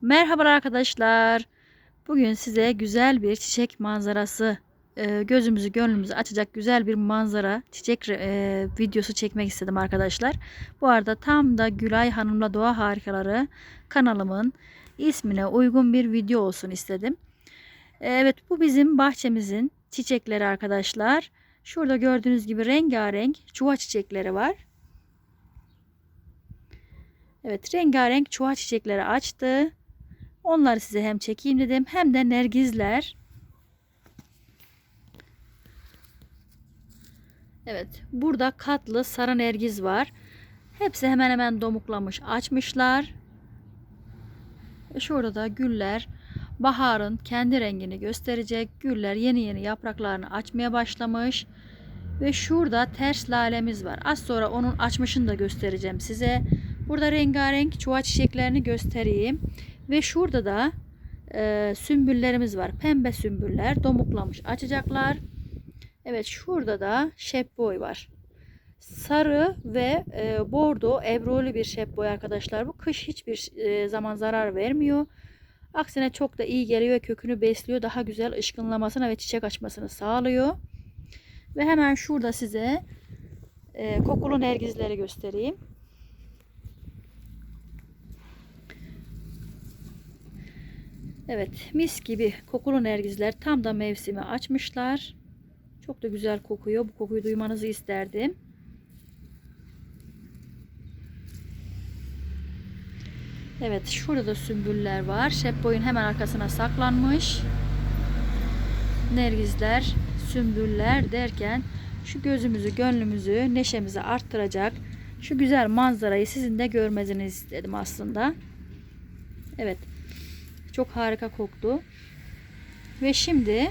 Merhabalar arkadaşlar. Bugün size güzel bir çiçek manzarası, e, gözümüzü gönlümüzü açacak güzel bir manzara çiçek e, videosu çekmek istedim arkadaşlar. Bu arada tam da Gülay Hanım'la Doğa Harikaları kanalımın ismine uygun bir video olsun istedim. E, Evet bu bizim bahçemizin çiçekleri arkadaşlar. Şurada gördüğünüz gibi rengarenk çuha çiçekleri var. Evet rengarenk çuha çiçekleri açtı. Onları size hem çekeyim dedim hem de nergizler. Evet burada katlı sarı nergiz var. Hepsi hemen hemen domuklamış açmışlar. Şurada da güller baharın kendi rengini gösterecek. Güller yeni yeni yapraklarını açmaya başlamış. Ve şurada ters lalemiz var. Az sonra onun açmışını da göstereceğim size. Burada rengarenk çuha çiçeklerini göstereyim. Ve şurada da e, sümbüllerimiz var. Pembe sümbüller domuklamış açacaklar. Evet şurada da şepboy var. Sarı ve e, bordo ebrolu bir şepboy arkadaşlar. Bu kış hiçbir e, zaman zarar vermiyor. Aksine çok da iyi geliyor ve kökünü besliyor. Daha güzel ışkınlamasına ve çiçek açmasını sağlıyor. Ve hemen şurada size e, kokulu nergizleri göstereyim. Evet mis gibi kokulu nergizler tam da mevsimi açmışlar. Çok da güzel kokuyor. Bu kokuyu duymanızı isterdim. Evet şurada da sümbüller var. Şepboyun hemen arkasına saklanmış. Nergizler, sümbüller derken şu gözümüzü, gönlümüzü, neşemizi arttıracak şu güzel manzarayı sizin de görmenizi istedim aslında. Evet. Çok harika koktu. Ve şimdi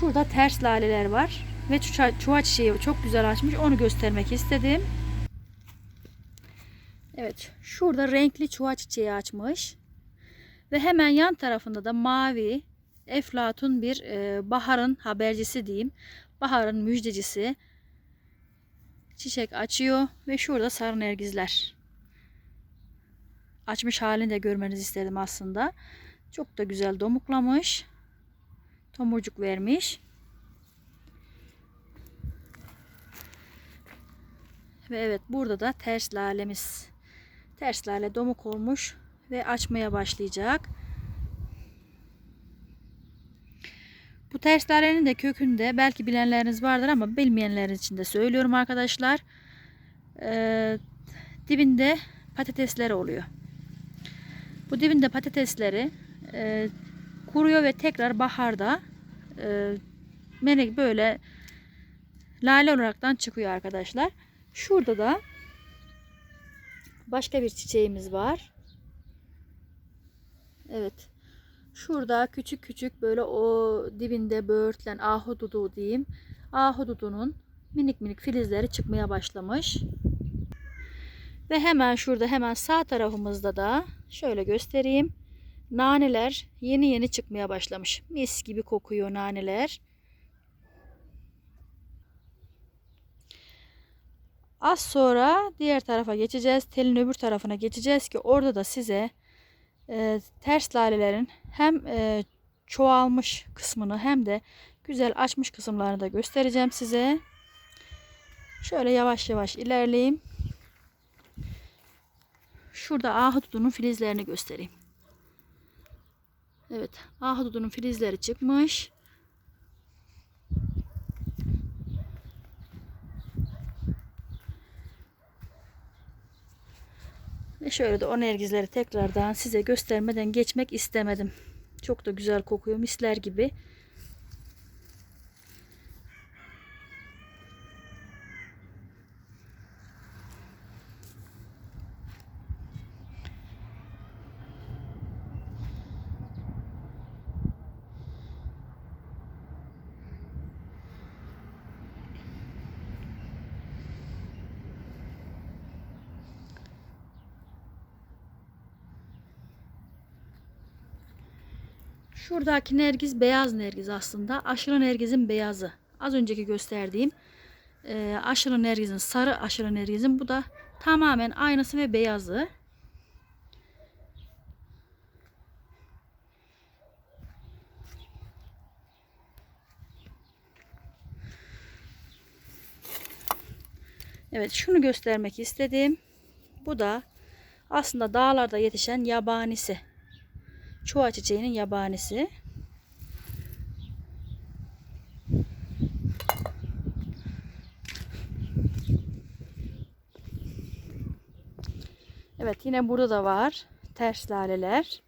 şurada ters laleler var. Ve çuha, çiçeği çok güzel açmış. Onu göstermek istedim. Evet. Şurada renkli çuha çiçeği açmış. Ve hemen yan tarafında da mavi eflatun bir e, baharın habercisi diyeyim. Baharın müjdecisi. Çiçek açıyor. Ve şurada sarı nergizler açmış halini de görmenizi istedim aslında. Çok da güzel domuklamış. Tomurcuk vermiş. Ve evet burada da ters lalemiz. Ters lale domuk olmuş ve açmaya başlayacak. Bu ters lalenin de kökünde belki bilenleriniz vardır ama bilmeyenler için de söylüyorum arkadaşlar. Ee, dibinde patatesler oluyor. Bu dibinde patatesleri e, kuruyor ve tekrar baharda e, melek böyle lale olaraktan çıkıyor arkadaşlar. Şurada da başka bir çiçeğimiz var. Evet. Şurada küçük küçük böyle o dibinde böğürtlen ahududu diyeyim. Ahududunun minik minik filizleri çıkmaya başlamış. Ve hemen şurada hemen sağ tarafımızda da şöyle göstereyim. Naneler yeni yeni çıkmaya başlamış. Mis gibi kokuyor naneler. Az sonra diğer tarafa geçeceğiz. Telin öbür tarafına geçeceğiz ki orada da size e, ters lalelerin hem e, çoğalmış kısmını hem de güzel açmış kısımlarını da göstereceğim size. Şöyle yavaş yavaş ilerleyeyim. Şurada ahududunun filizlerini göstereyim. Evet, ahududunun filizleri çıkmış. Ve şöyle de o nergizleri tekrardan size göstermeden geçmek istemedim. Çok da güzel kokuyor, misler gibi. Şuradaki nergiz beyaz nergiz aslında. Aşırı nergizin beyazı. Az önceki gösterdiğim e, aşırı nergizin sarı aşırı nergizin bu da tamamen aynısı ve beyazı. Evet şunu göstermek istedim. Bu da aslında dağlarda yetişen yabanisi. Çuha çiçeğinin yabanisi. Evet yine burada da var ters laleler.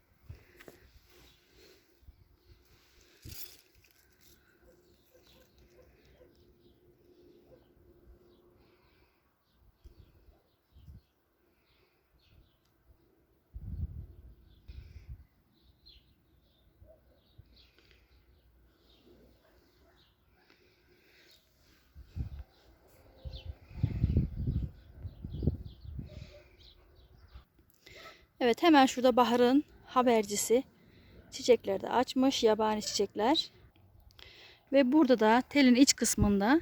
Evet hemen şurada baharın habercisi. Çiçekler de açmış. Yabani çiçekler. Ve burada da telin iç kısmında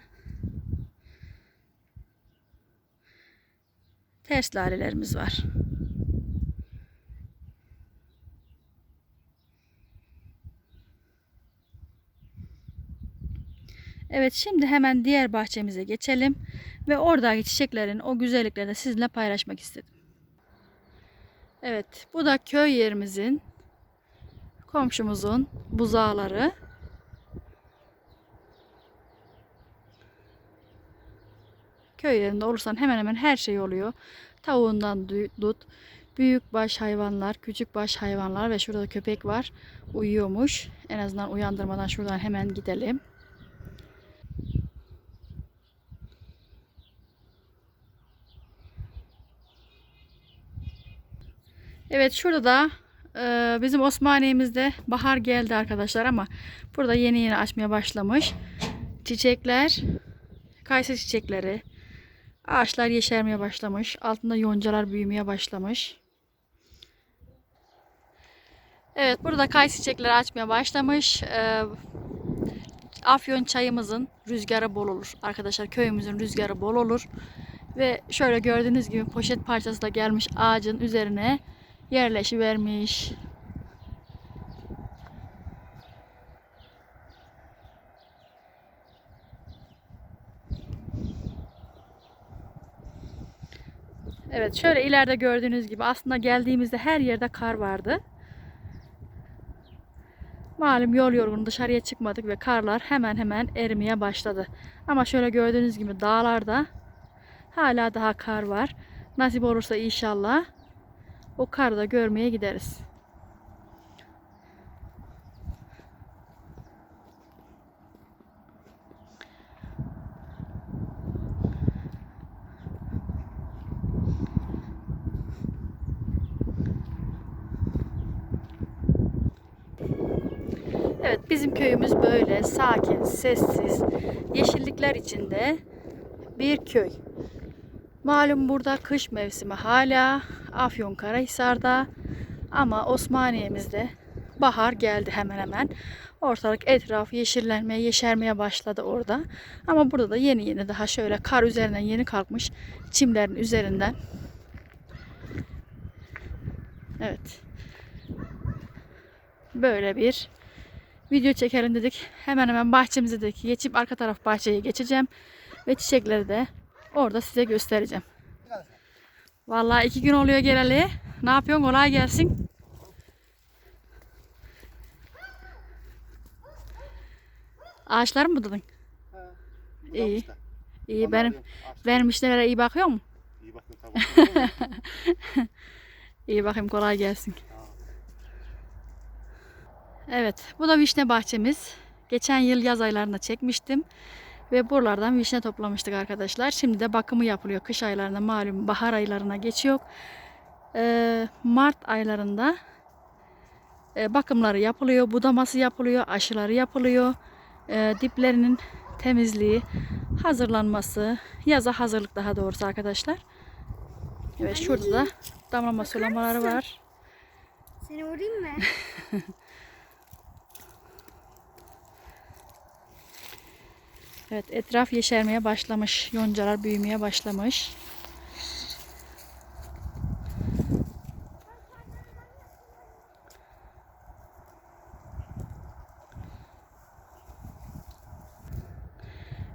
ters lalelerimiz var. Evet şimdi hemen diğer bahçemize geçelim ve oradaki çiçeklerin o güzelliklerini sizinle paylaşmak istedim. Evet, bu da köy yerimizin, komşumuzun buzağları. Köy yerinde olursan hemen hemen her şey oluyor. Tavuğundan tut, büyük baş hayvanlar, küçük baş hayvanlar ve şurada köpek var. Uyuyormuş. En azından uyandırmadan şuradan hemen gidelim. Evet şurada da e, bizim Osmaniye'mizde bahar geldi arkadaşlar ama burada yeni yeni açmaya başlamış. Çiçekler, kayısı çiçekleri, ağaçlar yeşermeye başlamış. Altında yoncalar büyümeye başlamış. Evet burada kayısı çiçekleri açmaya başlamış. E, Afyon çayımızın rüzgarı bol olur. Arkadaşlar köyümüzün rüzgarı bol olur. Ve şöyle gördüğünüz gibi poşet parçası da gelmiş ağacın üzerine yerleşivermiş. Evet şöyle ileride gördüğünüz gibi aslında geldiğimizde her yerde kar vardı. Malum yol yorgun dışarıya çıkmadık ve karlar hemen hemen erimeye başladı. Ama şöyle gördüğünüz gibi dağlarda hala daha kar var. Nasip olursa inşallah o karı da görmeye gideriz. Evet bizim köyümüz böyle sakin, sessiz, yeşillikler içinde bir köy. Malum burada kış mevsimi hala Afyonkarahisar'da ama Osmaniye'mizde bahar geldi hemen hemen. Ortalık etraf yeşillenmeye, yeşermeye başladı orada. Ama burada da yeni yeni daha şöyle kar üzerinden yeni kalkmış çimlerin üzerinden. Evet. Böyle bir video çekelim dedik. Hemen hemen bahçemizdeki geçip arka taraf bahçeye geçeceğim. Ve çiçekleri de orada size göstereceğim. Vallahi iki gün oluyor geleli. Ne yapıyorsun? Kolay gelsin. Ağaçları mı budadın? İyi. İyi benim benim işlere iyi bakıyor mu? İyi bakıyorum tamam. İyi bakayım kolay gelsin. Evet bu da vişne bahçemiz. Geçen yıl yaz aylarında çekmiştim. Ve buralardan vişne toplamıştık arkadaşlar. Şimdi de bakımı yapılıyor. Kış aylarında malum bahar aylarına geçiyor. Ee, Mart aylarında e, bakımları yapılıyor. Budaması yapılıyor. Aşıları yapılıyor. Ee, diplerinin temizliği, hazırlanması, yaza hazırlık daha doğrusu arkadaşlar. Evet şurada da damlama sulamaları var. Seni vurayım mı? Evet etraf yeşermeye başlamış. Yoncalar büyümeye başlamış.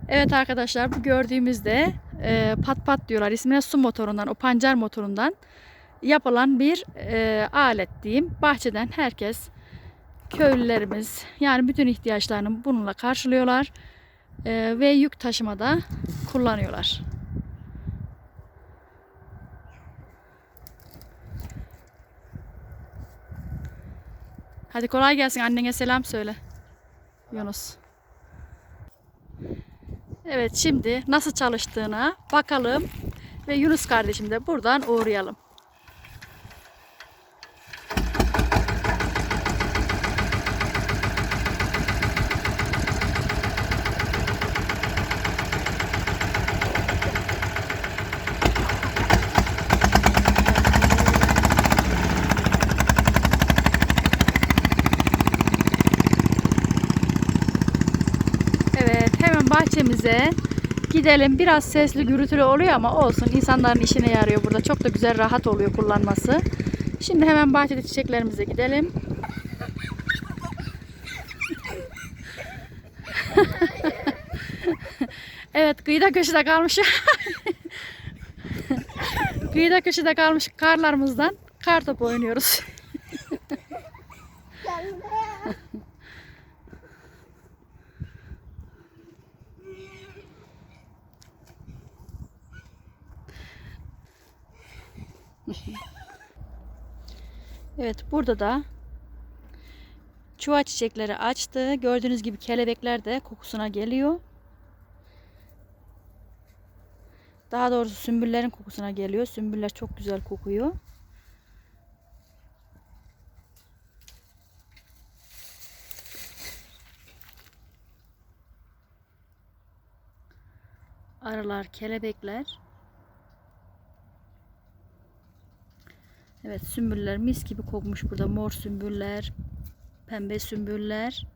Evet arkadaşlar bu gördüğümüzde e, pat pat diyorlar ismine su motorundan o pancar motorundan yapılan bir e, alet diyeyim. Bahçeden herkes köylülerimiz yani bütün ihtiyaçlarını bununla karşılıyorlar E, ve yük taşımada kullanıyorlar. Hadi kolay gelsin annene selam söyle. Yunus. Evet şimdi nasıl çalıştığına bakalım ve Yunus kardeşim de buradan uğrayalım. Evet hemen bahçemize gidelim. Biraz sesli gürültülü oluyor ama olsun. İnsanların işine yarıyor burada. Çok da güzel rahat oluyor kullanması. Şimdi hemen bahçede çiçeklerimize gidelim. evet kıyıda köşede kalmış. kıyıda köşede kalmış karlarımızdan kar topu oynuyoruz. Evet burada da çuva çiçekleri açtı. Gördüğünüz gibi kelebekler de kokusuna geliyor. Daha doğrusu sümbüllerin kokusuna geliyor. Sümbüller çok güzel kokuyor. Arılar, kelebekler. Evet sümbüller mis gibi kokmuş burada. Mor sümbüller, pembe sümbüller.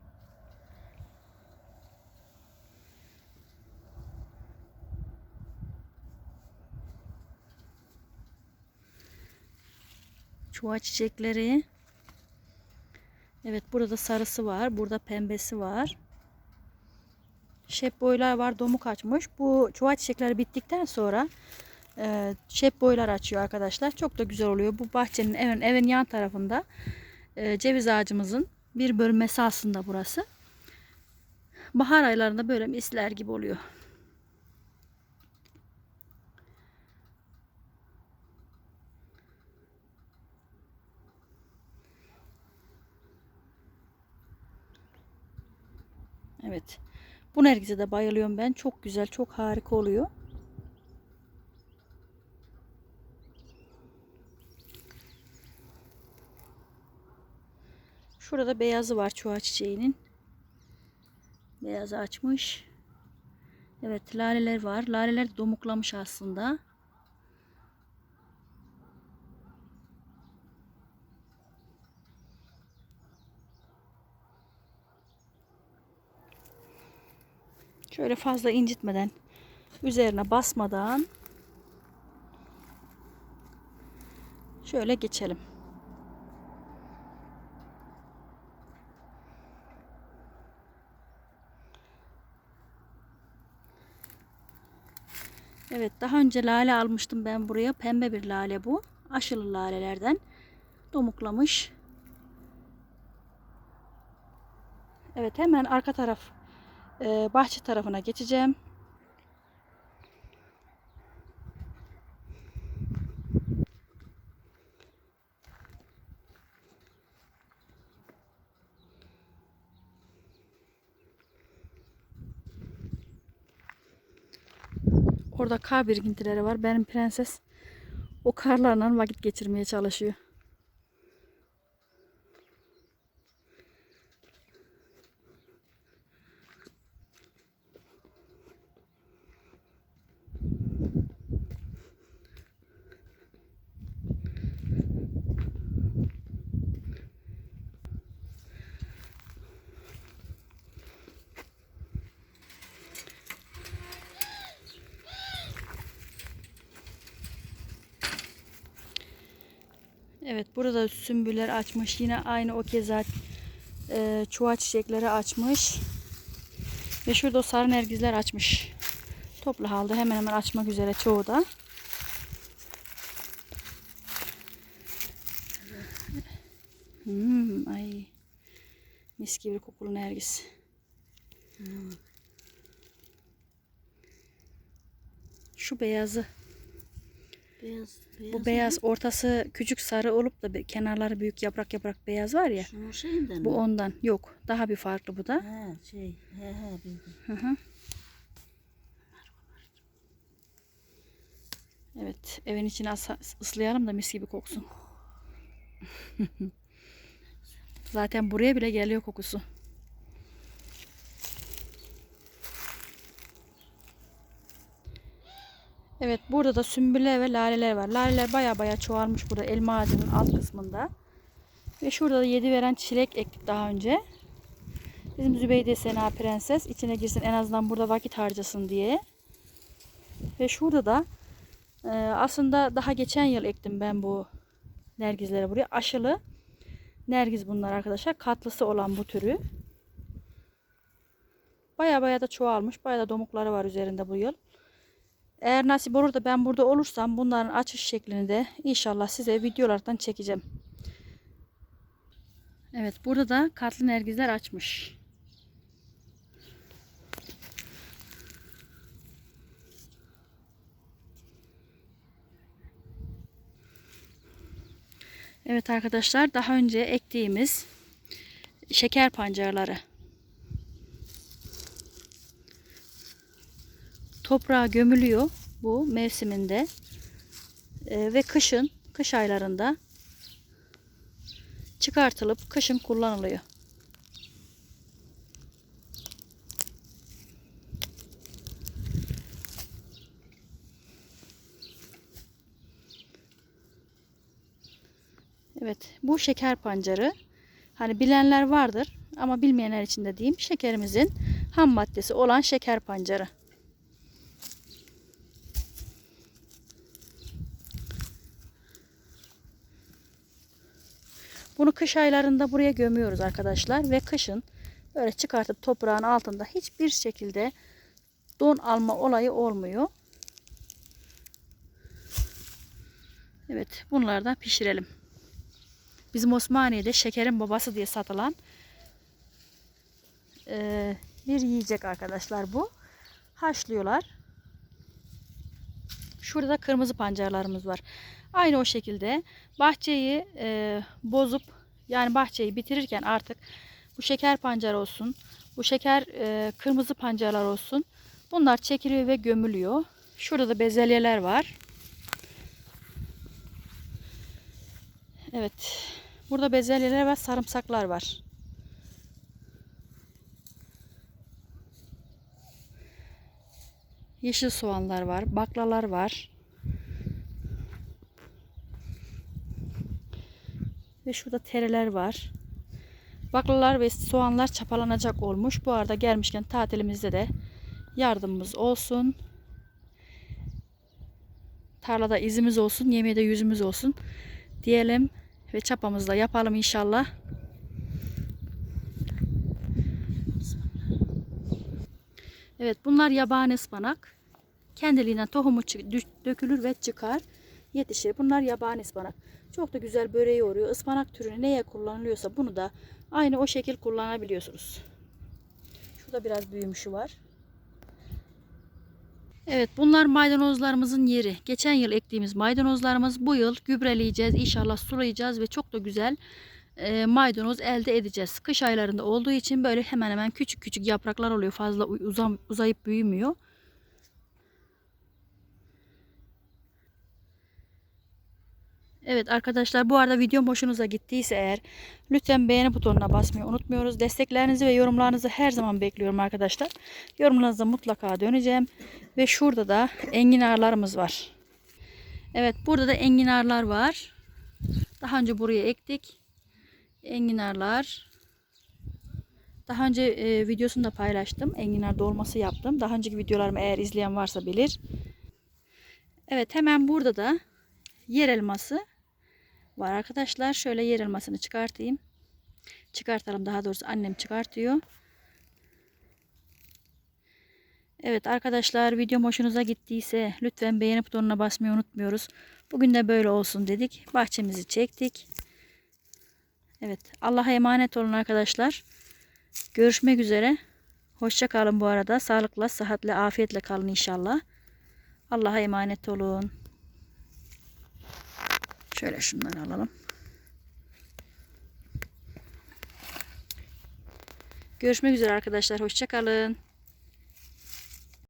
Çuha çiçekleri. Evet burada sarısı var. Burada pembesi var. Şep boylar var. Domuk açmış. Bu çuha çiçekleri bittikten sonra e, boylar açıyor arkadaşlar. Çok da güzel oluyor. Bu bahçenin evin, evin yan tarafında e, ceviz ağacımızın bir bölmesi aslında burası. Bahar aylarında böyle misler gibi oluyor. Evet. Bu nergise de bayılıyorum ben. Çok güzel, çok harika oluyor. Şurada beyazı var çuha çiçeğinin. Beyazı açmış. Evet laleler var. Laleler domuklamış aslında. Şöyle fazla incitmeden, üzerine basmadan şöyle geçelim. Evet daha önce lale almıştım ben buraya. Pembe bir lale bu. Aşılı lalelerden. Domuklamış. Evet hemen arka taraf e, bahçe tarafına geçeceğim. Orada kar birikintileri var. Benim prenses o karlarla vakit geçirmeye çalışıyor. Evet burada sümbüller açmış. Yine aynı o keza e, çuha çiçekleri açmış. Ve şurada o sarı nergizler açmış. Toplu halde hemen hemen açmak üzere çoğu da. Hmm, ay. Mis gibi kokulu nergis. Şu beyazı. Beyaz, beyaz. Bu beyaz ortası küçük sarı olup da kenarları büyük yaprak yaprak beyaz var ya. Şunun şeyinden Bu mi? ondan. Yok. Daha bir farklı bu da. He şey. He he bildim. Hı hı. Evet. Evin içine ıslayalım da mis gibi koksun. Zaten buraya bile geliyor kokusu. Evet burada da sümbülle ve laleler var. Laleler baya baya çoğalmış burada elma ağacının alt kısmında. Ve şurada da yedi veren çilek ektik daha önce. Bizim Zübeyde Sena Prenses içine girsin en azından burada vakit harcasın diye. Ve şurada da e, aslında daha geçen yıl ektim ben bu nergizleri buraya. Aşılı nergiz bunlar arkadaşlar. Katlısı olan bu türü. Baya baya da çoğalmış. Baya da domukları var üzerinde bu yıl. Eğer nasip olur da ben burada olursam bunların açış şeklini de inşallah size videolardan çekeceğim. Evet burada da katlı nergizler açmış. Evet arkadaşlar daha önce ektiğimiz şeker pancarları. Toprağa gömülüyor bu mevsiminde Ee, ve kışın kış aylarında çıkartılıp kışın kullanılıyor. Evet, bu şeker pancarı. Hani bilenler vardır ama bilmeyenler için de diyeyim. Şekerimizin ham maddesi olan şeker pancarı. Bunu kış aylarında buraya gömüyoruz arkadaşlar ve kışın böyle çıkartıp toprağın altında hiçbir şekilde don alma olayı olmuyor. Evet, bunlardan pişirelim. Bizim Osmaniye'de şekerin babası diye satılan bir yiyecek arkadaşlar bu. Haşlıyorlar. Şurada da kırmızı pancarlarımız var. Aynı o şekilde bahçeyi eee, bozup yani bahçeyi bitirirken artık bu şeker pancar olsun, bu şeker eee, kırmızı pancarlar olsun. Bunlar çekiliyor ve gömülüyor. Şurada da bezelyeler var. Evet. Burada bezelyeler ve sarımsaklar var. Yeşil soğanlar var, baklalar var. Ve şurada tereler var. Baklalar ve soğanlar çapalanacak olmuş. Bu arada gelmişken tatilimizde de yardımımız olsun. Tarlada izimiz olsun, yemeğde yüzümüz olsun diyelim ve çapamızla yapalım inşallah. Evet bunlar yabani ıspanak. Kendiliğinden tohumu dökülür ve çıkar. Yetişir. Bunlar yabani ıspanak. Çok da güzel böreği oluyor. Ispanak türü neye kullanılıyorsa bunu da aynı o şekil kullanabiliyorsunuz. Şurada biraz büyümüşü var. Evet bunlar maydanozlarımızın yeri. Geçen yıl ektiğimiz maydanozlarımız bu yıl gübreleyeceğiz. İnşallah sulayacağız ve çok da güzel e, maydanoz elde edeceğiz. Kış aylarında olduğu için böyle hemen hemen küçük küçük yapraklar oluyor. Fazla uzam, uzayıp büyümüyor. Evet arkadaşlar bu arada videom hoşunuza gittiyse eğer lütfen beğeni butonuna basmayı unutmuyoruz. Desteklerinizi ve yorumlarınızı her zaman bekliyorum arkadaşlar. Yorumlarınıza mutlaka döneceğim. Ve şurada da enginarlarımız var. Evet burada da enginarlar var. Daha önce buraya ektik. Enginarlar. Daha önce e, videosunu da paylaştım. Enginar dolması yaptım. Daha önceki videolarımı eğer izleyen varsa bilir. Evet hemen burada da yer elması var arkadaşlar. Şöyle yer elmasını çıkartayım. Çıkartalım daha doğrusu annem çıkartıyor. Evet arkadaşlar videom hoşunuza gittiyse lütfen beğeni butonuna basmayı unutmuyoruz. Bugün de böyle olsun dedik. Bahçemizi çektik. Evet Allah'a emanet olun arkadaşlar. Görüşmek üzere. Hoşça kalın bu arada. Sağlıkla, sıhhatle, afiyetle kalın inşallah. Allah'a emanet olun. Şöyle şunları alalım. Görüşmek üzere arkadaşlar. Hoşça kalın.